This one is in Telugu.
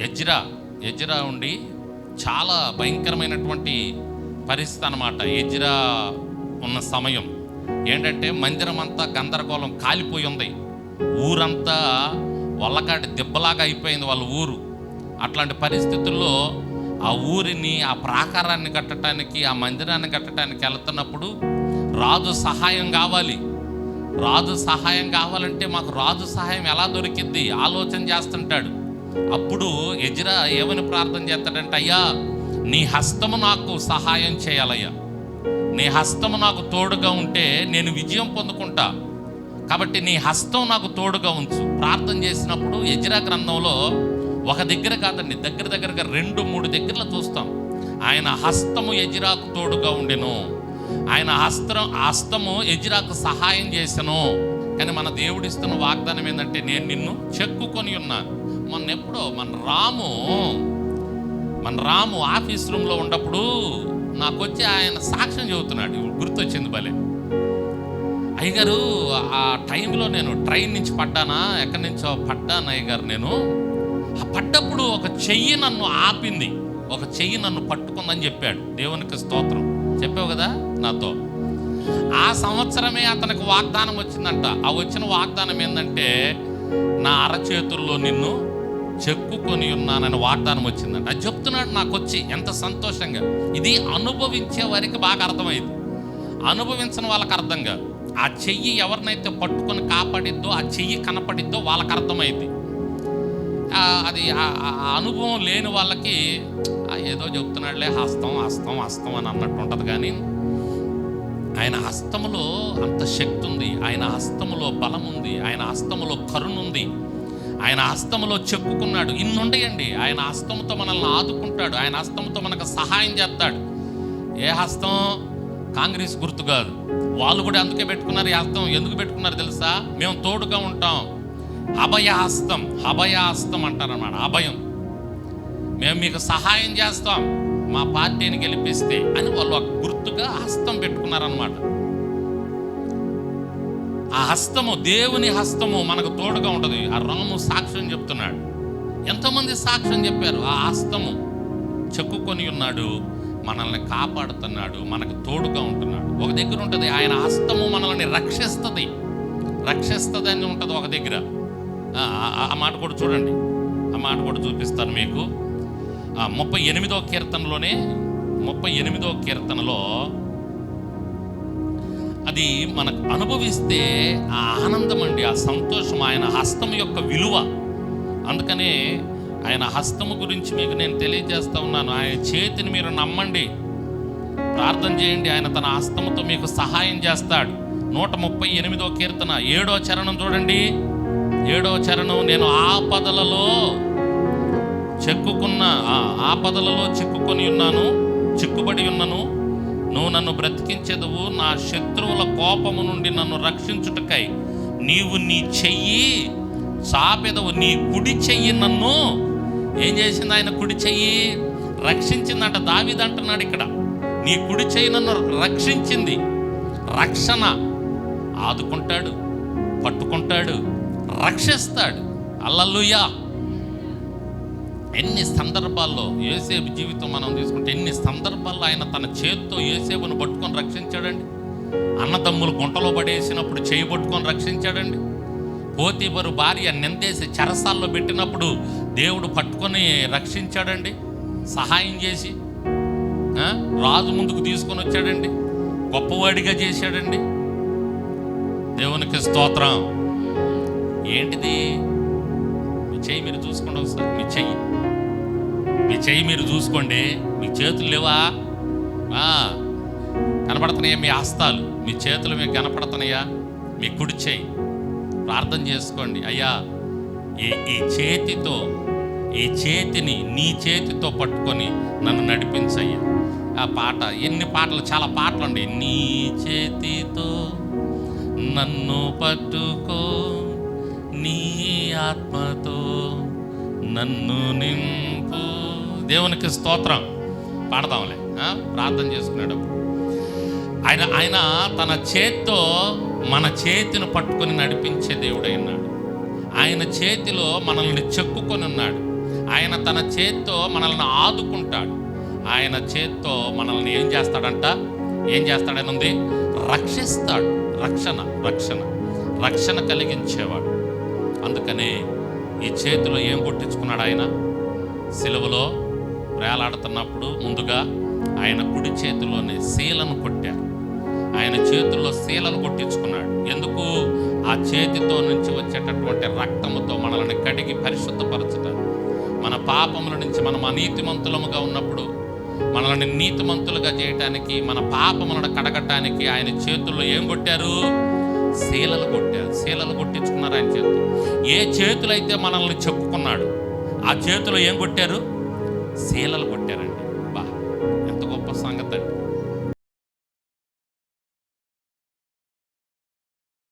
ఎజ్రా ఎజ్రా ఉండి చాలా భయంకరమైనటువంటి పరిస్థితి అనమాట ఎజ్రా ఉన్న సమయం. ఏంటంటే మందిరం అంతా గందరగోళం కాలిపోయి ఉంది ఊరంతా వల్లకాటి దెబ్బలాగా అయిపోయింది వాళ్ళ ఊరు. అట్లాంటి పరిస్థితుల్లో ఆ ఊరిని ఆ ప్రాకారాన్ని కట్టడానికి ఆ మందిరాన్ని కట్టడానికి వెళ్తున్నప్పుడు రాజు సహాయం కావాలి. రాజు సహాయం కావాలంటే మాకు రాజు సహాయం ఎలా దొరికిద్ది? ఆలోచన చేస్తుంటాడు. అప్పుడు ఎజ్రా ఏమని ప్రార్థన చేస్తాడంటే అయ్యా నీ హస్తము నాకు సహాయం చేయాలయ్యా. నీ హస్తము నాకు తోడుగా ఉంటే నేను విజయం పొందుకుంటా. కాబట్టి నీ హస్తం నాకు తోడుగా ఉంచు. ప్రార్థన చేసినప్పుడు ఎజ్రా గ్రంథంలో ఒక దగ్గర కాదండి దగ్గర దగ్గరగా రెండు మూడు దగ్గరలో చూస్తాం. ఆయన హస్తము ఎజిరాకు తోడుగా ఉండెను. ఆయన హస్తం హస్తము ఎజిరాకు సహాయం చేసెను. కానీ మన దేవుడిస్తున్న వాగ్దానం ఏంటంటే నేను నిన్ను చెక్కుకొని ఉన్నాను. మొన్న ఎప్పుడో మన రాము మన రాము ఆఫీస్ రూమ్లో ఉన్నప్పుడు నాకు వచ్చి ఆయన సాక్ష్యం చెబుతున్నాడు. గుర్తొచ్చింది భలే. అయ్యగారు ఆ టైంలో నేను ట్రైన్ నుంచి పడ్డానా? ఎక్కడి నుంచో పడ్డాను అయ్యగారు నేను. ఆ పడ్డప్పుడు ఒక చెయ్యి నన్ను ఆపింది. ఒక చెయ్యి నన్ను పట్టుకుందని చెప్పాడు. దేవునికి స్తోత్రం. చెప్పావు కదా నాతో. ఆ సంవత్సరమే అతనికి వాగ్దానం వచ్చిందంట. ఆ వచ్చిన వాగ్దానం ఏంటంటే నా అరచేతుల్లో నిన్ను చెక్కుకొని ఉన్నానని వాగ్దానం వచ్చిందంట. అది చెప్తున్నాడు నాకు వచ్చి ఎంత సంతోషంగా. ఇది అనుభవించే వారికి బాగా అర్థమైంది. అనుభవించిన వాళ్ళకి అర్థం కాదు. ఆ చెయ్యి ఎవరినైతే పట్టుకొని కాపాడిద్దో ఆ చెయ్యి కనపడిద్దో వాళ్ళకి అర్థమైంది. అది అనుభవం లేని వాళ్ళకి ఏదో చెప్తున్నాడులే హస్తం హస్తం హస్తం అని అన్నట్టు ఉంటుంది కానీ ఆయన హస్తములో అంత శక్తి ఉంది ఆయన హస్తములో బలం ఉంది ఆయన హస్తములో కరుణ ఉంది ఆయన హస్తములో చెప్పుకున్నాడు ఇన్నుండయండి ఆయన హస్తముతో మనల్ని ఆదుకుంటాడు ఆయన హస్తముతో మనకు సహాయం చేస్తాడు. ఏ హస్తం? కాంగ్రెస్ గుర్తు కాదు. వాళ్ళు కూడా అందుకే పెట్టుకున్నారు ఈ హస్తం. ఎందుకు పెట్టుకున్నారు తెలుసా? మేము తోడుగా ఉంటాం. అభయ హస్తం అభయ హస్తం అంటారన్నమాట అభయం. మేము మీకు సహాయం చేస్తాం. మా పార్టీని గెలిపిస్తే అని వాళ్ళు ఒక గుర్తుగా హస్తం పెట్టుకున్నారనమాట ఆ హస్తము దేవుని హస్తము మనకు తోడుగా ఉంటుంది. ఆ రాము సాక్ష్యం చెప్తున్నాడు. ఎంతోమంది సాక్ష్యం చెప్పారు ఆ హస్తము చెక్కుకొని ఉన్నాడు మనల్ని కాపాడుతున్నాడు మనకు తోడుగా ఉంటున్నాడు. ఒక దగ్గర ఉంటుంది ఆయన హస్తము మనల్ని రక్షిస్తుంది. రక్షిస్తుంది అని ఉంటుంది ఒక దగ్గర. ఆ, ఆ మాట కూడా చూడండి. ఆ మాట కూడా చూపిస్తాను మీకు. ఆ, ముప్పై ఎనిమిదో కీర్తనలోనే ముప్పై ఎనిమిదో కీర్తనలో అది మనకు అనుభవిస్తే ఆ ఆనందం అండి ఆ సంతోషం ఆయన హస్తం యొక్క విలువ. అందుకనే ఆయన హస్తము గురించి మీకు నేను తెలియజేస్తా ఉన్నాను. ఆయన చేతిని మీరు నమ్మండి. ప్రార్థన చేయండి ఆయన తన హస్తముతో మీకు సహాయం చేస్తాడు. నూట ముప్పై ఎనిమిదో కీర్తన ఏడో చరణం చూడండి. ఏడో చరణం నేను ఆపదలలో చెక్కుకున్న ఆ ఆపదలలో చిక్కుకొని ఉన్నాను చిక్కుబడి ఉన్నను. నువ్వు నన్ను బ్రతికించెదవు నా శత్రువుల కోపము నుండి నన్ను రక్షించుటకై. నీవు నీ చెయ్యి చాపెదవు నీ కుడి చెయ్యి నన్ను. ఏం చేసింది ఆయన కుడి చెయ్యి? రక్షించిందంట దావిది అంటున్నాడు ఇక్కడ. నీ కుడి చెయ్యి నన్ను రక్షించింది. రక్షణ ఆదుకుంటాడు పట్టుకుంటాడు రక్షిస్తాడు. అల్లల్లుయా ఎన్ని సందర్భాల్లో ఏసేపు జీవితం మనం తీసుకుంటే ఎన్ని సందర్భాల్లో ఆయన తన చేత్తో ఏసేపును పట్టుకొని రక్షించాడండి? అన్నదమ్ములు గుంటలో పడేసినప్పుడు చేయి పట్టుకొని రక్షించాడండి? పోతీబరు భార్య నిందేసి చెరసాల్లో పెట్టినప్పుడు దేవుడు పట్టుకొని రక్షించాడండి? సహాయం చేసి రాజు ముందుకు తీసుకొని వచ్చాడండి? గొప్పవాడిగా చేశాడండి? దేవునికి స్తోత్రం. ఏంటిది? మీ చేయి మీరు చూసుకోండి ఒకసారి. మీ చెయ్యి మీరు చూసుకోండి. మీ చేతులు లేవా? ఆ, కనపడుతున్నాయా మీ హస్తాలు మీ చేతులు మీకు కనపడుతున్నాయా? మీ కుడి చేయి ప్రార్థన చేసుకోండి. అయ్యా ఈ ఈ చేతితో ఈ చేతిని నీ చేతితో పట్టుకొని నన్ను నడిపించయ్యా. ఆ పాట ఎన్ని పాటలు చాలా పాటలు అండి నీ చేతితో నన్ను పట్టుకో నీ ఆత్మతో నన్ను నింపు దేవునికి స్తోత్రం. పాడదాంలే. ప్రార్థన చేసుకునేటప్పుడు ఆయన ఆయన తన చేత్తో మన చేతిని పట్టుకొని నడిపించే దేవుడై ఉన్నాడు. ఆయన చేతిలో మనల్ని చెక్కుకొని ఉన్నాడు. ఆయన తన చేత్తో మనల్ని ఆదుకుంటాడు. ఆయన చేత్తో మనల్ని ఏం చేస్తాడంట? ఏం చేస్తాడని ఉంది రక్షిస్తాడు. రక్షణ రక్షణ. రక్షణ కలిగించేవాడు. అందుకనే ఈ చేతిలో ఏం కొట్టించుకున్నాడు ఆయన? సిలువలో వేలాడుతున్నప్పుడు ముందుగా ఆయన కుడి చేతిలోనే శీలను కొట్టారు ఆయన చేతుల్లో శీలను కొట్టించుకున్నాడు. ఎందుకు? ఆ చేతితో నుంచి వచ్చేటటువంటి రక్తముతో మనల్ని కడిగి పరిశుద్ధపరచడం మన పాపముల నుంచి మనం అనీతిమంతులముగా ఉన్నప్పుడు మనల్ని నీతిమంతులుగా చేయటానికి మన పాపములను కడగటానికి ఆయన చేతుల్లో ఏం కొట్టారు? శీలలు కొట్టారు. శీలలు కొట్టించుకున్నారు ఆయన చేతులు. ఏ చేతులైతే మనల్ని చెప్పుకున్నాడు ఆ చేతులు ఏం కొట్టారు? శీలలు కొట్టారండి. బా ఎంత గొప్ప సంగతి